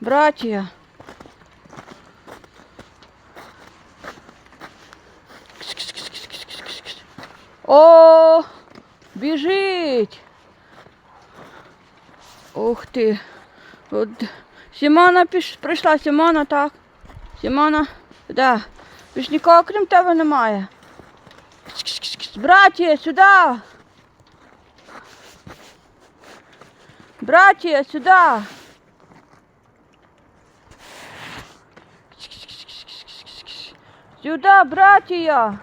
Братія. О, біжить. Ух ти. От Сімона піш... прийшла, Сімона, так. Сімона, да. Більш нікого крім тебе немає. Братія, сюди. Братія, сюди. Сюди, братія.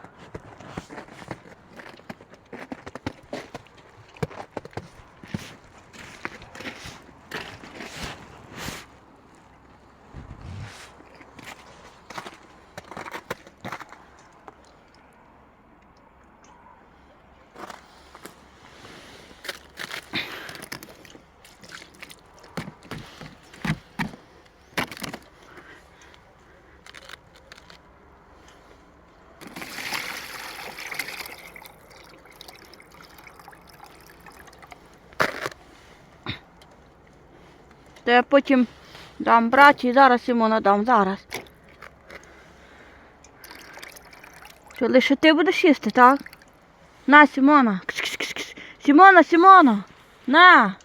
То я потім дам браті, зараз Сімона дам, зараз. Що лише ти будеш їсти, так? На, Сімона. Кш-кш-кш-кш. Сімона, Сімона. На.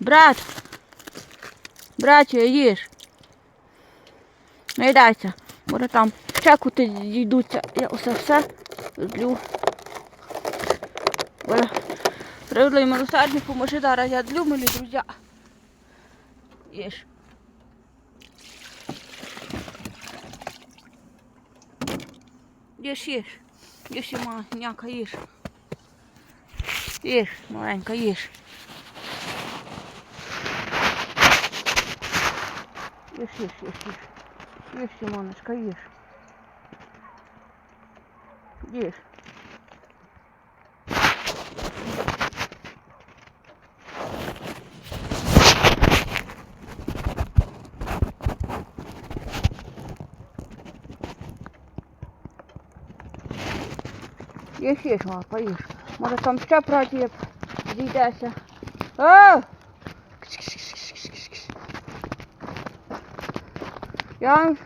Брат. Братю, їж. Не їдайся. Може там чекути йдуться. Я усе все злю. І милосердні, поможи зараз. Я злю, милі друзі. Їж. Їж, їж. Їж, маленька, їж. Їж, маленька, їж. Їж, їж, їж, їж. Їж, Симоночка, їж. Їж. Їж, їж, мала, поїж. Може там ще братів зійдеся. О! Я...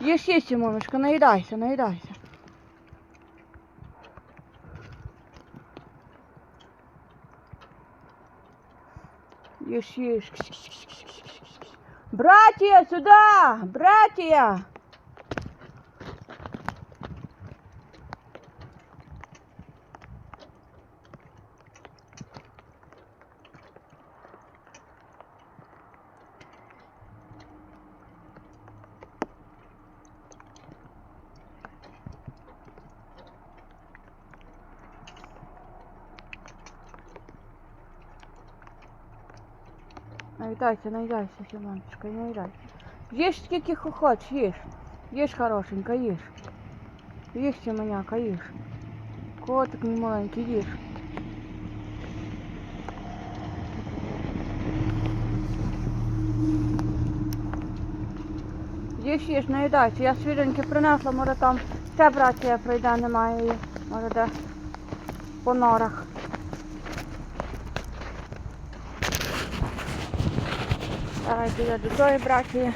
Їж, їж, Симоночка, наїдайся, наїдайся. Їж, їж. Братья, сюда! Братья! Наїдайся, наїдайся, Симоночка, наїдайся. Їж скільки хочеш, їж. Їж хорошенька, їж. Їж, Симоняка, їж. Котик мій маленький, їж. Їж, їж, наїдайся. Я свіженьки принесла, може там ще братія прийде, немає її. Може де по норах. Зараз я до тої братії.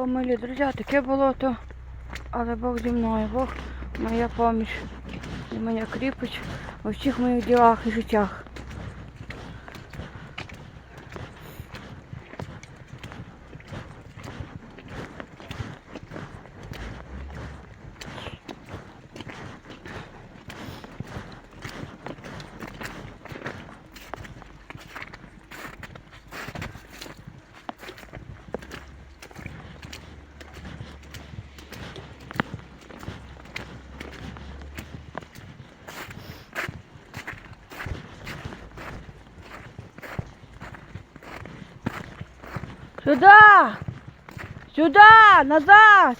О, милі друзі, таке болото, але Бог зі мною, Бог моя поміч і моя кріпоч у всіх моїх ділах і життях. Сюда! Сюда! Назад!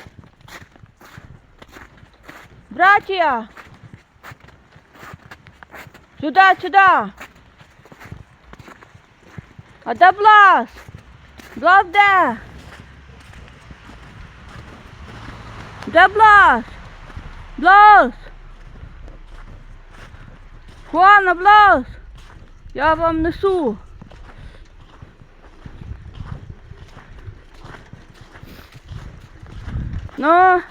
Братья! Сюда, сюда! А де Блас? Блас де? Де Блас? Блас! Хуана, Блас! Я вам несу. Ну.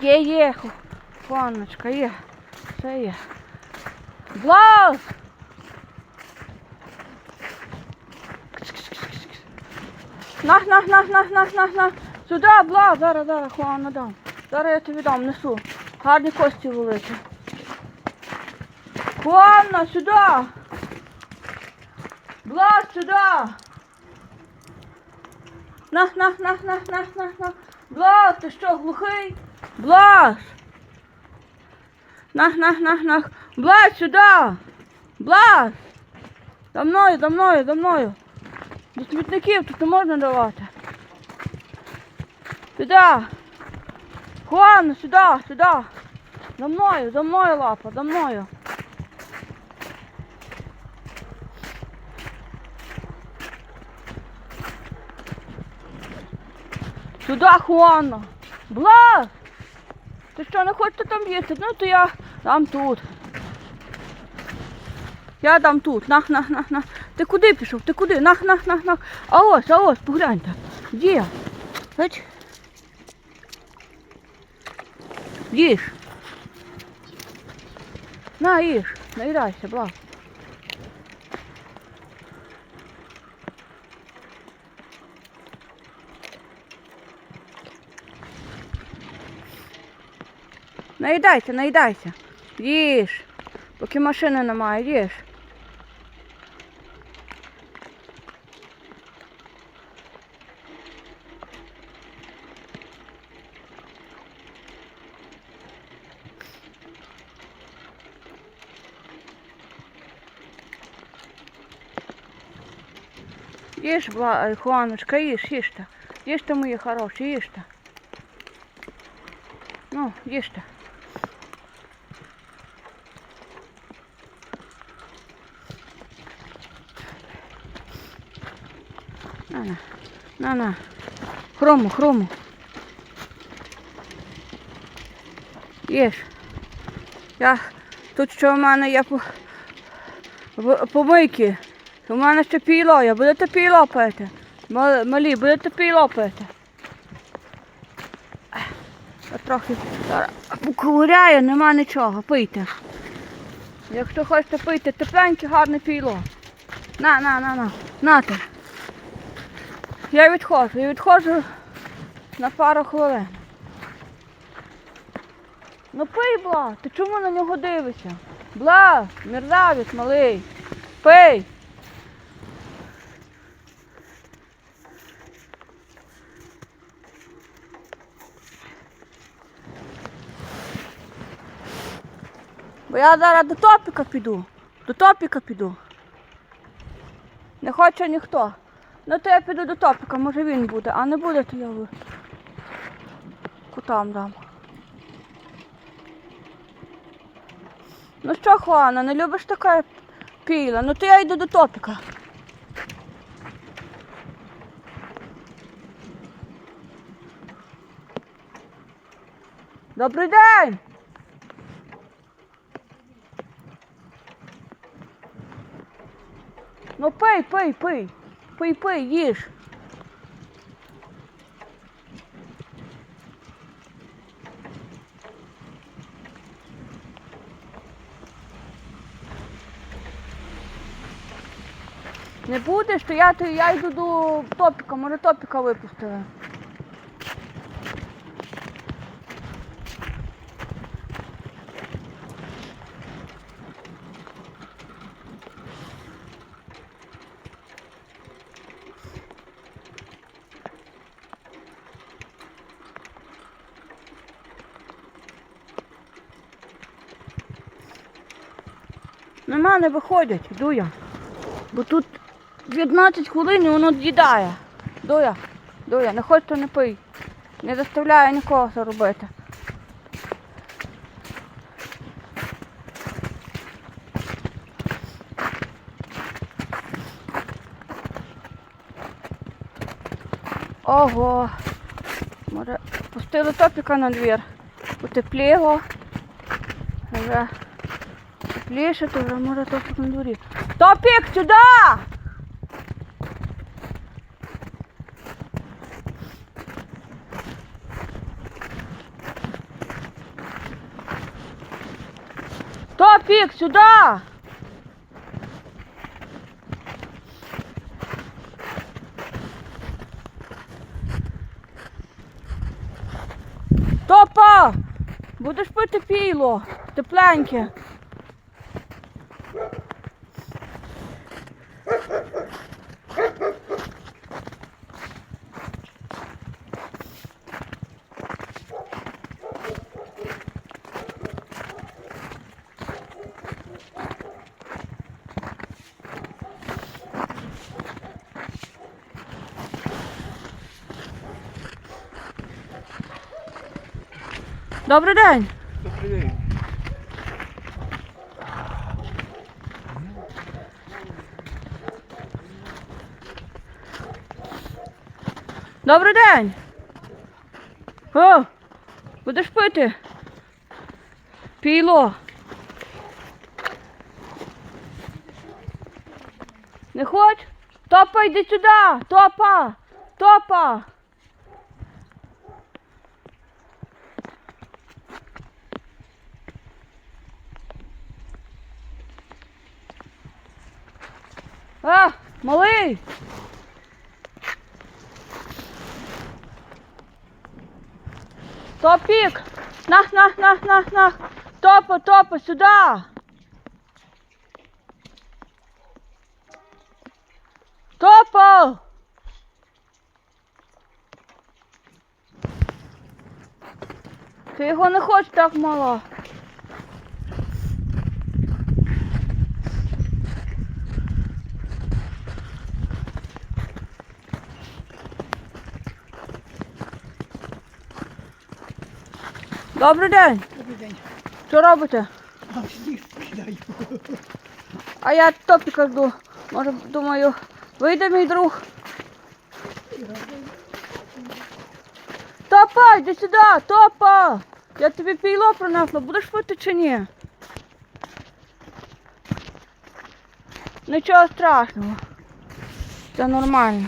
Є, є, ху- є. Все є. Блас! Нах, нах, нах, нах, нах, нах, нах. Сюди, бла, зараз, зараз, Хуана дам. Зараз я тобі дам, несу. Гарні кості великі. Хуана, сюди! Блас, сюди! Нах, нах, нах, нах, нах, нах, нах. Блас, ти що, глухий? Блас! Нах, нах, нах, нах. Блас, сюди! Блас! За мною, за мною, за мною. До смітників тут не можна давати. Сюди! Хуан, сюди, сюди! За мною, за мною лапа, за мною. Сюди, Хуана. Блас! Ти що, не хочете там їсти? Ну то я дам тут. Я дам тут. Нах, нах, нах, нах. Ти куди пішов? Ти куди? Нах, нах, нах, нах. А ось, а ось, погляньте. Є. Бач? Їж. На, їж. Наїдайся, блас. Наїдайся, наїдайся. Їж. Поки машини немає, їж. Їж, Бла- е, Хуаночка, їж, їжте. Їжте, мої хороші, їжте. Ну, їжте. На, на, на. Хрому, хрому. Їж. Я тут що в мене є по, помийки. У мене ще піло, я будете піло пити. Малі, будете піло пити. Я трохи поковиряю, нема нічого, пийте. Якщо хочете пити, тепленьке, гарне піло. На, на, на, на. Нате. Я відходжу, я відходжу на пару хвилин. Ну пий, Бла, ти чому на нього дивишся? Бла, мерзавець малий. Пий. Бо я зараз до топіка піду. До топіка піду. Не хоче ніхто. Ну то я піду до топіка, може він буде, а не буде, то я ви- котам дам. Ну що, Хуана, не любиш таке піла? Ну то я йду до топіка. Добрий день! Ну пий, пий, пий. Пий, пий, їж. Не будеш, то я, то я йду до топіка, може топіка випустили. Нема, не виходять, йду я. Бо тут 15 хвилин і воно з'їдає. Дуя, дуя, не хоч, то не пий. Не заставляю нікого це робити. Ого. Може, пустили топіка на двір. Утепліло. Вже тепліше, то вже може топік на дворі. Топік, сюди! Топік, сюди! Топа! Будеш пити піло, тепленьке. Добрий день. Добрий день. Добрий день. О, будеш пити? Піло. Не хоч? Топа, йди сюди. Топа. Топа. А, малий. Топік! На, на, на, на, на! Топа, топа, сюди! Топа! Ти його не хочеш так мало. Добрий день. Добрий день. Що робите? А, сніг кидаю. А я топіка жду. Може, думаю, вийде мій друг. Топа, йди сюди, топа! Я тобі пійло принесла, будеш пити чи ні? Нічого страшного. Це нормально.